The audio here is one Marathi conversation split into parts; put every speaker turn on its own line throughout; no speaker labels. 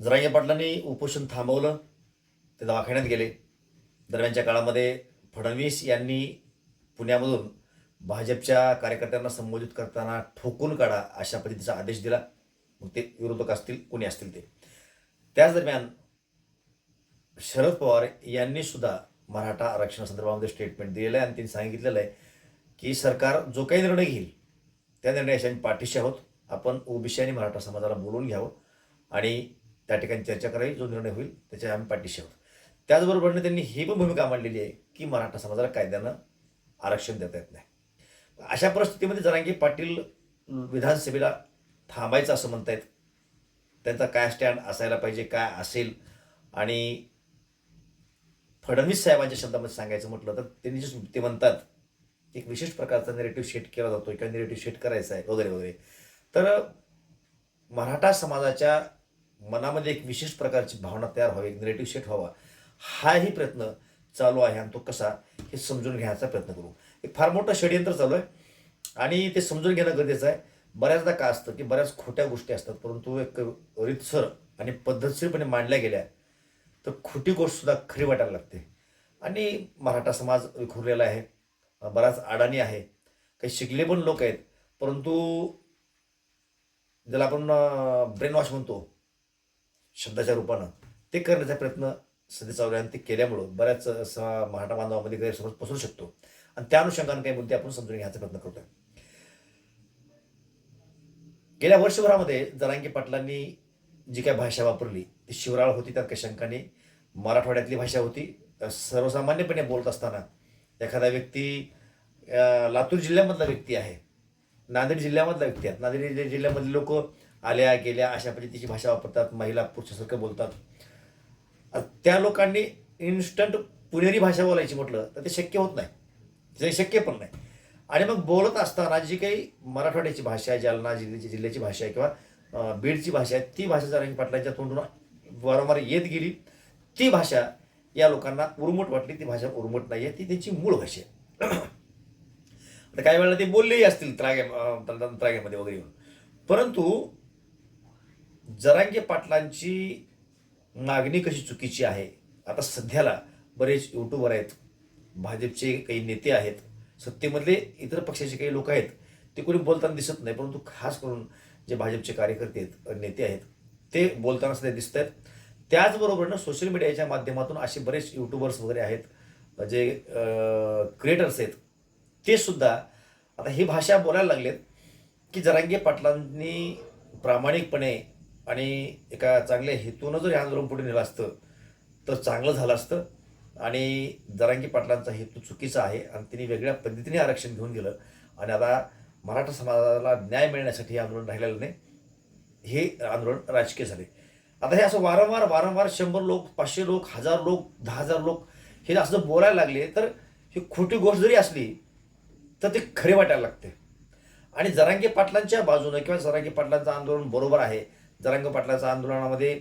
जरांगे पाटलांनी उपोषण थांबवलं ते दवाखान्यात गेले. दरम्यानच्या काळामध्ये फडणवीस यांनी पुण्यामधून भाजपच्या कार्यकर्त्यांना संबोधित करताना ठोकून काढा अशा पद्धतीचा आदेश दिला. मग ते विरोधक असतील कोणी असतील ते. त्याच दरम्यान शरद पवार यांनी सुद्धा मराठा आरक्षणासंदर्भामध्ये स्टेटमेंट दिलेलं आहे आणि त्यांनी सांगितलेलं आहे की सरकार जो काही निर्णय घेईल त्या निर्णयाशी आम्ही पाठीशी आहोत. आपण ओबीसी आणि मराठा समाजाला बोलून घ्यावं आणि त्या ठिकाणी चर्चा करावी जो निर्णय होईल त्याच्या आम्ही पाठीशी आहोत. त्याचबरोबरने त्यांनी ही पण भूमिका मांडलेली आहे की मराठा समाजाला कायद्यानं आरक्षण देता येत नाही. अशा परिस्थितीमध्ये जरांगी पाटील विधानसभेला थांबायचं असं म्हणतायत त्यांचा काय स्टँड असायला पाहिजे काय असेल? आणि फडणवीस साहेबांच्या शब्दामध्ये सांगायचं म्हटलं तर त्यांनी जे ते म्हणतात एक विशेष प्रकारचा नेरेटिव्ह शेट केला जातो किंवा नेरेटिव्ह शेट करायचा आहे वगैरे वगैरे. तर मराठा समाजाच्या मनामध्ये एक विशेष प्रकारची भावना तयार व्हावी एक नेरेटिव्ह शेट व्हावा. हाही प्रयत्न चालू आहे आणि तो कसा हे समजून घ्यायचा प्रयत्न करू. एक फार मोठं षडयंत्र चालू आहे आणि ते समजून घेणं गरजेचं आहे. बऱ्याचदा काय असतं की बऱ्याच खोट्या गोष्टी असतात परंतु एक रितसर आणि पद्धतशीरपणे मांडल्या गेल्या तर खोटी गोष्टसुद्धा खरी वाटायला लागते. आणि मराठा समाज विखुरलेला आहे बराच अडाणी आहे काही शिकले पण लोक आहेत परंतु ज्याला आपण ब्रेन वॉश म्हणतो शब्दाच्या रूपानं ते करण्याचा प्रयत्न सध्या चालू आहे आणि ते केल्यामुळं बऱ्याच मराठा बांधवामध्ये गैरसमज पसरू शकतो. आणि त्या अनुषंगाने काही मुद्दे आपण समजून घ्यायचा प्रयत्न करतोय. गेल्या वर्षभरामध्ये जरांगी पाटलांनी जी काय भाषा वापरली ती शिवराळ होती त्यात काही मराठवाड्यातली भाषा होती. सर्वसामान्यपणे बोलत असताना एखादा व्यक्ती लातूर जिल्ह्यामधला व्यक्ती आहे नांदेड जिल्ह्यामधला व्यक्ती आहे. नांदेड जिल्ह्यामधले लोक आल्या गेल्या अशा पद्धतीची भाषा वापरतात महिला पुरुषासारखं बोलतात. त्या लोकांनी इन्स्टंट पुणेरी भाषा बोलायची म्हटलं तर ते शक्य होत नाही. ते शक्य पण नाही. आणि मग बोलत असताना जी काही मराठवाड्याची भाषा आहे जालना जिल्ह्याची जिल्ह्याची भाषा आहे किंवा बीडची भाषा आहे ती भाषा जरा पाटलांच्या तोंडून वारंवार येत गेली ती भाषा या लोकांना उर्मट वाटली ती भाषा उर्मट नाही आहे ती त्यांची मूळ भाषा आहे. आता काही वेळेला ते बोललेही असतील त्रागे त्रागेमध्ये वगैरे येऊन. परंतु जरांगे पाटलांची मागणी कशी चुकीची आहे? आता सध्याला बरेच युट्यूबर आहेत भाजपचे काही नेते आहेत सत्तेमधले इतर पक्षाचे काही लोक आहेत ते कोणी बोलताना दिसत नाही परंतु खास करून जे भाजपचे कार्यकर्ते आहेत नेते आहेत ते बोलताना सध्या दिसत आहेत. त्याचबरोबरनं सोशल मीडियाच्या माध्यमातून असे बरेच युट्यूबर्स वगैरे आहेत जे क्रिएटर्स आहेत ते सुद्धा आता ही भाषा बोलायला लागलेत की जरांगे पाटलांनी प्रामाणिकपणे आणि एका चांगल्या हेतूनं जर हे आंदोलन पुढे नेलं असतं तर चांगलं झालं असतं. आणि जरांगी पाटलांचा हेतू चुकीचा आहे आणि त्यांनी वेगळ्या पद्धतीने आरक्षण घेऊन गेलं. आणि आता मराठा समाजाला न्याय मिळण्यासाठी हे आंदोलन राहिलेलं नाही. हे आंदोलन राजकीय झाले. आता हे असं वारंवार वारंवार शंभर लोक पाचशे लोक हजार लोक दहा हजार लोक हे असं बोलायला लागले तर ही खोटी गोष्ट जरी असली तर ते खरे वाटायला लागते. आणि जरांगे पाटलांच्या बाजूनं किंवा जरांगे पाटलांचं आंदोलन बरोबर आहे जरांगे पाटलांच्या आंदोलनामध्ये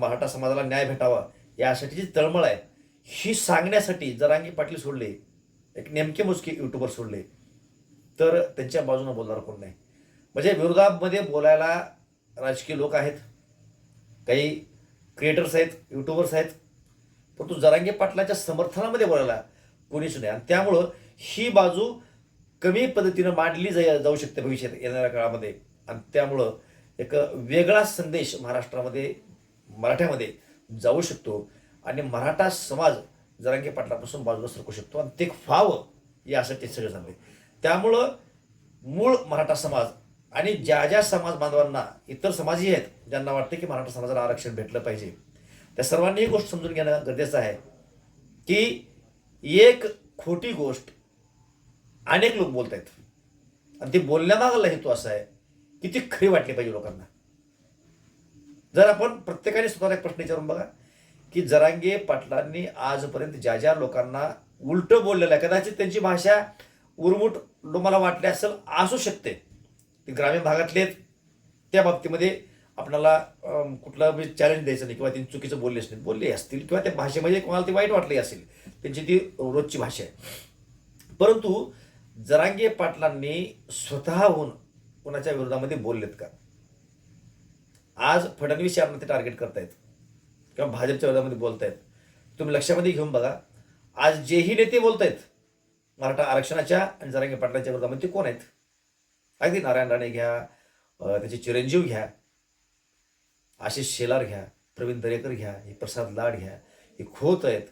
मराठा समाजाला न्याय भेटावा यासाठी जी तळमळ आहे ही सांगण्यासाठी जरांगी पाटील सोडले. एक नेमके मोजके युट्यूबर सोडले. तर त्यांच्या बाजूनं बोलणार कोण नाही. म्हणजे विरोधामध्ये बोलायला राजकीय लोक आहेत. काही क्रिएटर्स आहेत युट्यूबर्स आहेत. परंतु जरांगे पाटलाच्या समर्थनामध्ये बोलायला कोणीच नाही. आणि त्यामुळं ही बाजू कमी पद्धतीनं मांडली जाई जाऊ शकते भविष्यात येणाऱ्या काळामध्ये. आणि त्यामुळं एक वेगळा संदेश महाराष्ट्रामध्ये मराठ्यामध्ये जाऊ शकतो. आणि मराठा समाज जरांगे पाटलापासून बाजूला सरकू शकतो. आणि ते व्हावं यासाठी सगळं सांगते त्यामुळं मूळ मराठा समाज आणि ज्या ज्या समाज बांधवांना इतर समाजही आहेत ज्यांना वाटतं की मराठा समाजाला आरक्षण भेटलं पाहिजे त्या सर्वांनी ही गोष्ट समजून घेणं गरजेचं आहे की एक खोटी गोष्ट अनेक लोक बोलत आहेत आणि ते बोलण्यामागला हेतू असा आहे किती खरी वाटली पाहिजे लोकांना जर आपण प्रत्येकाने स्वतःला एक प्रश्न विचारून बघा की जरांगे पाटलांनी आजपर्यंत ज्या ज्या लोकांना उलटं बोललेलं आहे कदाचित त्यांची भाषा उर्मुट मला वाटली असेल असू शकते ते ग्रामीण भागातले आहेत. त्या बाबतीमध्ये आपल्याला कुठला चॅलेंज द्यायचं नाही किंवा त्यांनी चुकीचं बोललेच नाही बोलले असतील किंवा त्या भाषेमध्ये कोणाला ती वाईट वाटली असेल त्यांची ती रोजची भाषा आहे परंतु जरांगे पाटलांनी स्वतःहून कोणाच्या विरोधामध्ये बोललेत का? आज फडणवीस यांना ते टार्गेट करतायत. किंवा भाजपच्या विरोधामध्ये बोलतायत. तुम्ही लक्षामध्ये घेऊन बघा आज जेही नेते बोलतायत मराठा आरक्षणाच्या आणि जरांगे पाटलाच्या विरोधामध्ये ते कोण आहेत? अगदी नारायण राणे घ्या त्याचे चिरंजीव घ्या आशिष शेलार घ्या प्रवीण दरेकर घ्या हे प्रसाद लाड घ्या हे खोत आहेत.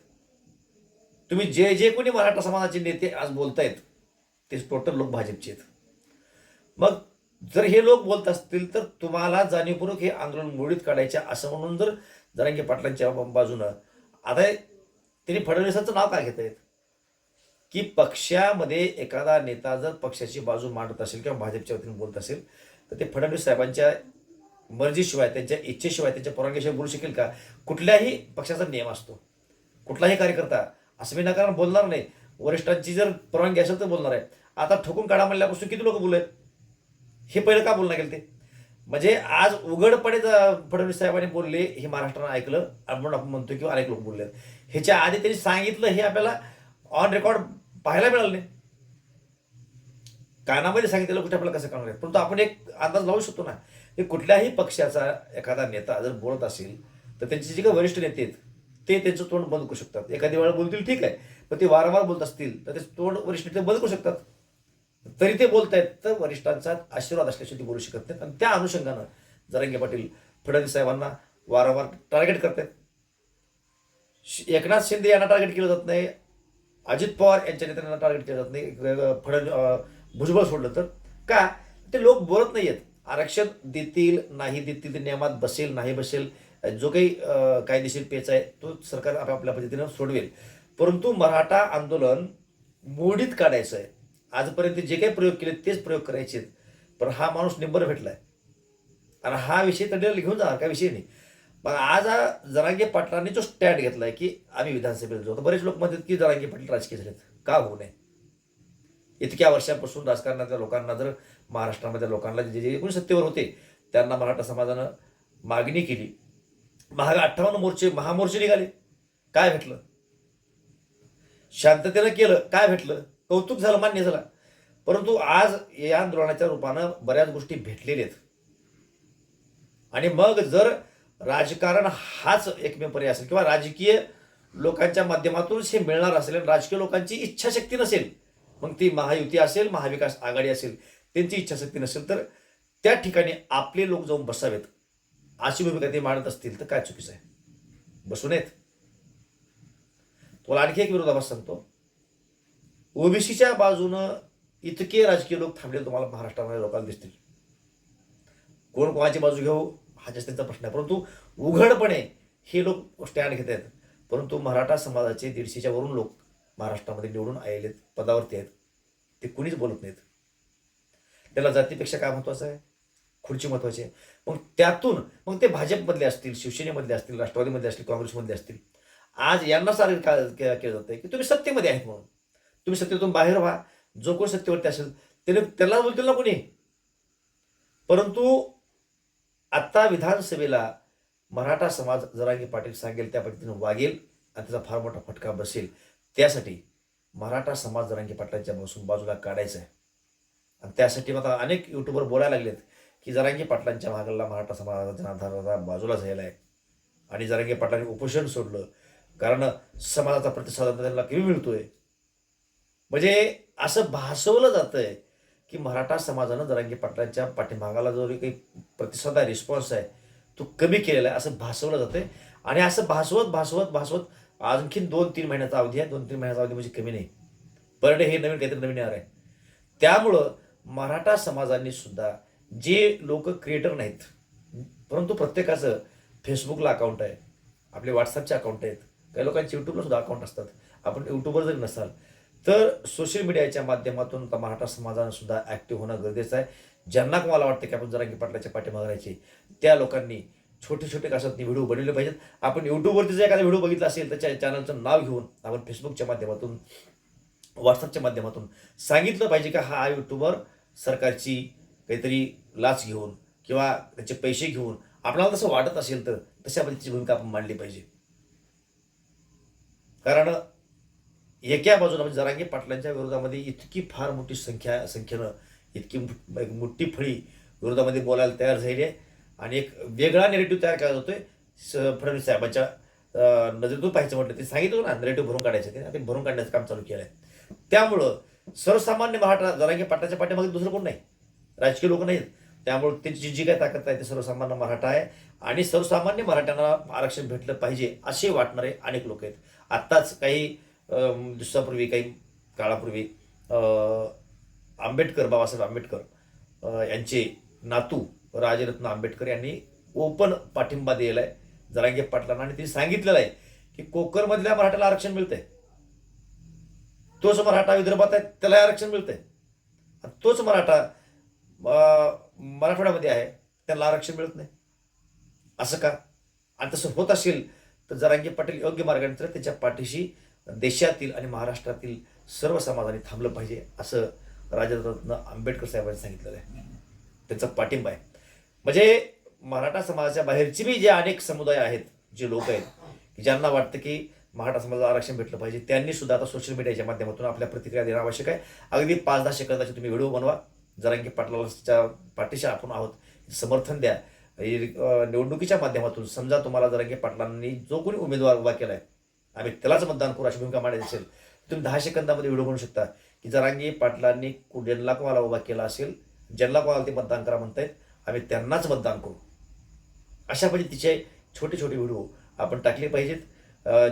तुम्ही जे जे कोणी मराठा समाजाचे नेते आज बोलतायत ते टोटल लोक भाजपचे आहेत. मग जर हे लोक बोलत असतील तर तुम्हाला जाणीवपूर्वक हे आंदोलन मोडीत काढायचे असं म्हणून जर जरांगे पाटलांच्या बाजूनं. आता त्यांनी फडणवीसांचं नाव का घेत आहेत की पक्षामध्ये एखादा नेता जर पक्षाची बाजू मांडत असेल किंवा भाजपच्या वतीने बोलत असेल तर ते फडणवीस साहेबांच्या मर्जीशिवाय त्यांच्या इच्छेशिवाय त्यांच्या परवानगीशिवाय बोलू शकेल का? कुठल्याही पक्षाचा नियम असतो. कुठलाही कार्यकर्ता असं मी नकार बोलणार नाही. वरिष्ठांची जर परवानगी असेल तर बोलणार आहे. आता ठोकून काढा म्हणल्यापासून किती लोक बोलत हे पहिलं का बोलणं गेलं ते? म्हणजे आज उघडपणे फडणवीस साहेबांनी बोलले हे महाराष्ट्रानं ऐकलं आपण आपण म्हणतो किंवा अनेक लोक बोलले ह्याच्या आधी त्यांनी सांगितलं हे आपल्याला ऑन रेकॉर्ड पाहायला मिळालं नाही. कानामध्ये सांगितलेलं कुठे आपल्याला कसं करणार आहे? परंतु आपण एक अंदाज लावू शकतो ना की कुठल्याही पक्षाचा एखादा नेता जर बोलत असेल तर त्यांचे जे काही वरिष्ठ नेते आहेत ते त्यांचं तोंड बंद करू शकतात. एखादी वेळा बोलतील ठीक आहे पण ते वारंवार बोलत असतील तर ते तोंड वरिष्ठ नेते बंद करू शकतात. तरी ते बोलतायत तर वरिष्ठांचा आशीर्वाद असल्याशिवाय ते बोलू शकत नाहीत. आणि त्या अनुषंगानं जरंगे पाटील फडणवीस साहेबांना वारंवार टार्गेट करतात एकनाथ शिंदे यांना टार्गेट केलं जात नाही. अजित पवार यांच्या नेत्यांना टार्गेट केलं जात नाही. फडण भुजबळ सोडलं तर. का? ते लोक बोलत नाही आहेत आरक्षण देतील नाही देतील ते नियमात बसेल नाही बसेल जो काही कायदेशीर पेच आहे तो सरकार आपापल्या पद्धतीनं सोडवेल. परंतु मराठा आंदोलन मोडीत काढायचं आहे आजपर्यंत जे काही प्रयोग केले तेच प्रयोग करायचे आहेत. पण हा माणूस निंबर भेटलाय. आणि हा विषय तडेला घेऊन जाणार काय विषय नाही. मग आज हा जरांगे पाटलांनी जो स्टँड घेतलाय की आम्ही विधानसभेला जाऊ. तर बरेच लोक म्हणतात की जरांगे पाटील राजकीय झालेत. का होऊ नये? इतक्या वर्षापासून राजकारणातल्या लोकांना जर महाराष्ट्रामधल्या लोकांना जे जे एकूण सत्तेवर होते त्यांना मराठा समाजानं मागणी केली. महाग अठ्ठावन्न मोर्चे महामोर्चे निघाले. काय भेटलं? शांततेनं केलं काय भेटलं? कौतुक झालं मान्य झालं. परंतु आज या आंदोलनाच्या रूपानं बऱ्याच गोष्टी भेटलेल्या आहेत. आणि मग जर राजकारण हाच एकमेव पर्याय असेल किंवा राजकीय लोकांच्या माध्यमातूनच हे मिळणार असेल राजकीय लोकांची इच्छाशक्ती नसेल मग ती महायुती असेल महाविकास आघाडी असेल त्यांची इच्छाशक्ती नसेल तर त्या ठिकाणी आपले लोक जाऊन बसावेत. अशी भूमिका ते मांडत असतील तर काय चुकीचं आहे? बसू नयेत. तुम्हाला आणखी एक विरोधाभास सांगतो. ओबीसीच्या बाजूनं इतके राजकीय लोक थांबलेले तुम्हाला महाराष्ट्रामध्ये लोकांना दिसतील. कोण कोणाची बाजू घेऊ हा जास्त त्यांचा प्रश्न आहे. परंतु उघडपणे हे लोक स्टँड घेत आहेत. परंतु मराठा समाजाचे दीडशेच्या वरून लोक महाराष्ट्रामध्ये निवडून आलेले आहेत, पदावरती आहेत. ते कुणीच बोलत नाहीत. त्याला जातीपेक्षा काय महत्वाचं आहे? खुर्ची महत्वाची आहे. मग त्यातून मग ते भाजपमधले असतील शिवसेनेमधले असतील राष्ट्रवादीमधले असतील काँग्रेसमधले असतील आज यांना सारे का केलं जातं की तुम्ही सत्तेमध्ये आहेत म्हणून. तुम्ही सत्तेतून बाहेर व्हा. जो कोण सत्तेवरती असेल त्याने त्याला बोलतील ना कोणी? परंतु आत्ता विधानसभेला मराठा समाज जरांगी पाटील सांगेल त्या पद्धतीनं वागेल आणि त्याचा फार मोठा फटका बसेल. त्यासाठी मराठा समाज जरांगी पाटलांच्या पासून बाजूला काढायचं आहे. आणि त्यासाठी आता अनेक युट्यूबर बोलायला लागलेत की जरांगी पाटलांच्या मागला मराठा समाजाचा जनाधाराचा बाजूला झालेला आहे. आणि जरांगी पाटलांनी उपोषण सोडलं. कारण समाजाचा प्रतिसाद त्यांना कमी मिळतोय. म्हणजे असं भासवलं जातंय की मराठा समाजानं जरांगी पाटलांच्या पाठीमागाला जो काही प्रतिसाद आहे रिस्पॉन्स आहे तो कमी केलेला आहे असं भासवलं जातंय. आणि असं भासवत भासवत भासवत आणखीन दोन तीन महिन्याचा अवधी आहे. दोन तीन महिन्याचा अवधी म्हणजे कमी नाही. पर डे हे नवीन काहीतरी नवीन येणार आहे. त्यामुळं मराठा समाजाने सुद्धा जे लोक क्रिएटर नाहीत परंतु प्रत्येकाचं फेसबुकला अकाउंट आहे आपले व्हॉट्सअपचे अकाउंट आहेत काही लोकांचे यूट्यूबला सुद्धा अकाउंट असतात. आपण यूट्यूबवर जरी नसाल तर सोशल मीडियाच्या माध्यमातून आता मराठा समाजानं सुद्धा ॲक्टिव्ह होणं गरजेचं आहे. ज्यांना मला वाटतं की आपण जरांगी पाटलाच्या पाठीमागे राहायचे त्या लोकांनी छोटे छोटे कशात व्हिडिओ बनवले पाहिजेत. आपण यूट्यूबवरती जर एखादा व्हिडिओ बघितला असेल तर त्या चॅनलचं नाव घेऊन आपण फेसबुकच्या माध्यमातून व्हॉट्सअपच्या माध्यमातून सांगितलं पाहिजे का हा यूट्यूबर सरकारची काहीतरी लाच घेऊन किंवा त्याचे पैसे घेऊन आपल्याला तसं वाटत असेल तर तशा पद्धतीची भूमिका आपण मांडली पाहिजे. कारण एका बाजूला म्हणजे जरांगी पाटलांच्या विरोधामध्ये इतकी फार मोठी संख्या संख्येनं इतकी एक मोठी फळी विरोधामध्ये बोलायला तयार झालेली आहे. आणि एक वेगळा नेरेटिव्ह तयार केला जातोय स- फडणवीस साहेबांच्या नजरेतून पाहायचं म्हटलं ते सांगितलं ना नेरेटिव्ह भरून काढायचं ते ते भरून काढण्याचं काम चालू केलं आहे त्यामुळं सर्वसामान्य मराठा जरांगी पाटलाच्या पाठीमागे दुसरं कोण नाही? राजकीय लोक नाहीत. त्यामुळे त्यांची जी काय ताकद आहे ते सर्वसामान्य मराठा आहे. आणि सर्वसामान्य मराठ्यांना आरक्षण भेटलं पाहिजे असे वाटणारे अनेक लोक आहेत. आत्ताच काही दिवसापूर्वी काही काळापूर्वी आंबेडकर बाबासाहेब आंबेडकर यांचे नातू राजरत्न आंबेडकर यांनी ओपन पाठिंबा दिलेला आहे जरांगे पाटलांना आणि त्यांनी सांगितलेलं आहे की कोकणमधल्या मराठ्याला आरक्षण मिळतंय. तोच मराठा विदर्भात आहे त्याला आरक्षण मिळतंय. आणि तोच मराठा मराठवाड्यामध्ये आहे त्याला आरक्षण मिळत नाही. असं का? आणि तसं होत असेल तर जरांगे पाटील योग्य मार्गाने तर त्याच्या पाठीशी देशातील आणि महाराष्ट्रातील सर्व समाजाने थांबलं पाहिजे असं राजरत्न आंबेडकर साहेबांनी सांगितलेलं आहे. त्यांचा पाठिंबा आहे. म्हणजे मराठा समाजाच्या बाहेरची बी जे अनेक समुदाय आहेत जे लोक आहेत ज्यांना वाटतं की मराठा समाजाला आरक्षण भेटलं पाहिजे त्यांनी सुद्धा आता सोशल मीडियाच्या माध्यमातून आपल्या प्रतिक्रिया देणं आवश्यक आहे. अगदी पाच दहा सेकंदाचे तुम्ही व्हिडिओ बनवा. जरांगी पाटलाच्या पाठीशी आपण आहोत. समर्थन द्या. हे, निवडणुकीच्या माध्यमातून समजा तुम्हाला जरांगे पाटलांनी जो कोणी उमेदवार उभा केला आहे आम्ही त्यालाच मतदान करू अशी भूमिका मांडायची असेल तुम्ही दहा सेकंदामध्ये व्हिडिओ म्हणू शकता. की जरांगी पाटलांनी कु- ज्यांना कोणाला उभा केला असेल ज्यांना कोणाला ते मतदान करा म्हणतायत आम्ही त्यांनाच मतदान करू. अशा म्हणजे तिचे छोटे छोटे व्हिडिओ आपण टाकले पाहिजेत.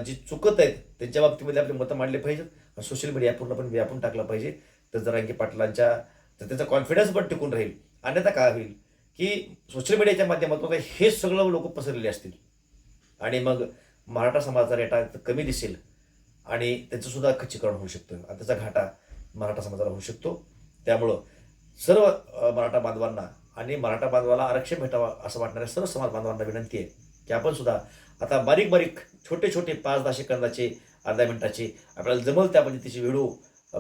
जी चुकत आहेत त्यांच्या बाबतीमध्ये आपले मतं मांडले पाहिजेत. सोशल मीडिया पूर्णपणे व्यापून टाकला पाहिजे. तर जरांगी पाटलांच्या तर त्याचा कॉन्फिडन्स पण टिकून राहील. अन्यथा काय होईल की सोशल मीडियाच्या माध्यमातून हे सगळं लोक पसरलेले असतील. आणि मग मराठा समाजाचा रेटा कमी दिसेल आणि त्याचं सुद्धा खच्चीकरण होऊ शकतं. आणि त्याचा घाटा मराठा समाजाला होऊ शकतो. त्यामुळं सर्व मराठा बांधवांना आणि मराठा बांधवाला आरक्षण भेटावं असं वाटणाऱ्या सर्व समाज बांधवांना विनंती आहे की आपण सुद्धा आता बारीक बारीक छोटे छोटे पाच दहा सेकंदाचे अर्ध्या मिनिटाचे आपल्याला जमल त्या पद्धतीचे व्हिडिओ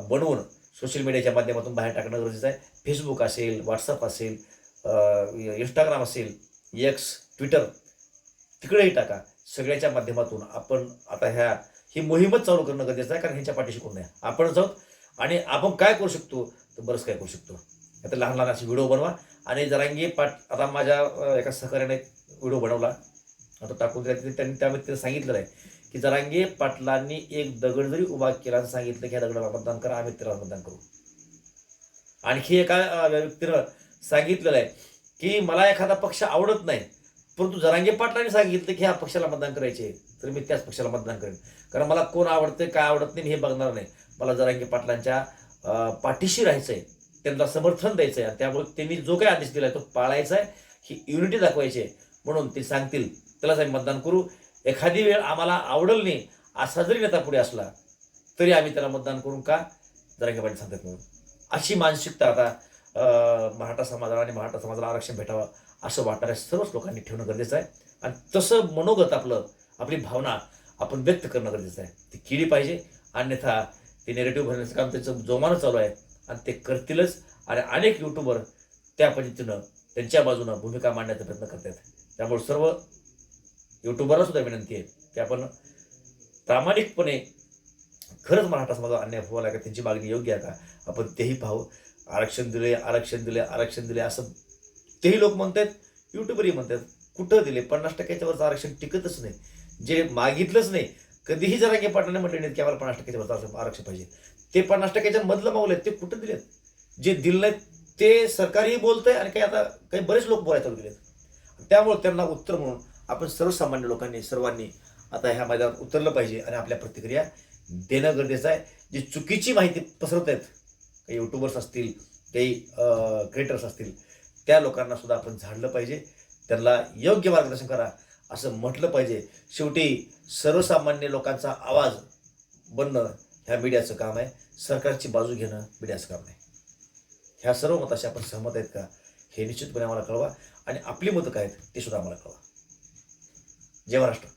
बनवून सोशल मीडियाच्या माध्यमातून बाहेर टाकणं गरजेचं आहे. फेसबुक असेल व्हॉट्सअप असेल इंस्टाग्राम असेल एक्स ट्विटर तिकडेही टाका. सगळ्याच्या माध्यमातून आपण आता ह्या ही मोहीमच चालू करणं गरजेचं आहे कारण ह्यांच्या पाठीशी कोण नाही. आपणच आहोत आणि आपण काय करू शकतो तर बरंच काय करू शकतो. आता लहान लहान असे व्हिडिओ बनवा आणि जरांगी पाठ आता माझ्या एका सहकार्याने व्हिडिओ बनवला. आता टाकून दिला त्यांनी त्यामध्ये त्यांनी सांगितलेलं आहे की जरांगे पाटलांनी एक दगड जरी उभा केला आणि सांगितलं की ह्या दगडाला मतदान करा आम्ही त्याला मतदान करू. आणखी एका व्यक्तीनं सांगितलेलं आहे की मला एखादा पक्ष आवडत नाही परंतु जरांगे पाटलांनी सांगितलं की ह्या पक्षाला मतदान करायचे तर मी त्याच पक्षाला मतदान करेन. कारण मला कोण आवडते काय आवडत नाही मी हे बघणार नाही. मला जरांगे पाटलांच्या पाठीशी राहायचं आहे त्यांना समर्थन द्यायचं आहे त्यामुळे त्यांनी जो काही आदेश दिला तो पाळायचा आहे ही युनिटी दाखवायची आहे. म्हणून ते सांगतील त्यालाच आम्ही मतदान करू. एखादी वेळ आम्हाला आवडल नाही असा जरी नेता पुढे असला तरी आम्ही त्याला मतदान करून का? जरांगे पाटील सांगतात म्हणून. अशी मानसिकता आता मराठा समाजाला आणि मराठा समाजाला आरक्षण भेटावं असं वाटणाऱ्या सर्वच लोकांनी ठेवणं गरजेचं आहे. आणि तसं मनोगत आपलं आपली भावना आपण व्यक्त करणं गरजेचं आहे. ती केली पाहिजे. अन्यथा ते नेरेटिव्ह भरण्याचं काम त्याचं जोमानं चालू आहे. आणि ते करतीलच. आणि अनेक युट्यूबर त्या पद्धतीनं त्यांच्या बाजूनं भूमिका मांडण्याचा प्रयत्न करतात. त्यामुळे सर्व युट्यूबरला सुद्धा विनंती आहे की आपण प्रामाणिकपणे खरंच मराठा समाजाला अन्याय व्हावा का त्यांची मागणी योग्य आहे का आपण तेही पाहू आरक्षण दिले आरक्षण दिले आरक्षण दिले असं तेही लोक म्हणतात युट्यूबरही म्हणतात कुठं दिले? पन्नास टक्क्याच्या वरचं आरक्षण टिकतच नाही. जे मागितलंच नाही कधीही जरा काही पाटलाने म्हटले नाहीत की आम्हाला पन्नास टक्क्याच्या वरचं आरक्षण- आरक्षण पाहिजे. ते पन्नास टक्क्याच्या मधलं आहेत ते कुठं दिलेत जे दिलं नाहीत ते सरकारही बोलतंय आणि काही आता काही बरेच लोक बोलायला चालू केलेत. त्यामुळे त्यांना उत्तर म्हणून आपण सर्वसामान्य लोकांनी सर्वांनी आता ह्या मैदानात उतरलं पाहिजे आणि आपल्या प्रतिक्रिया देणं गरजेचं आहे. जी चुकीची माहिती पसरवत आहेत काही युट्यूबर्स असतील काही क्रिएटर्स असतील त्या लोकांना सुद्धा आपण झाडलं पाहिजे. त्यांना योग्य मार्गदर्शन करा असं म्हटलं पाहिजे. शेवटी सर्वसामान्य लोकांचा आवाज बनणं ह्या मीडियाचं काम आहे. सरकारची बाजू घेणं मीडियाचं काम नाही. ह्या सर्व मताशी आपण सहमत आहेत का? हे निश्चितपणे आम्हाला कळवा. आणि आपली मतं काय आहेत ते सुद्धा आम्हाला कळवा. जय महाराष्ट्र.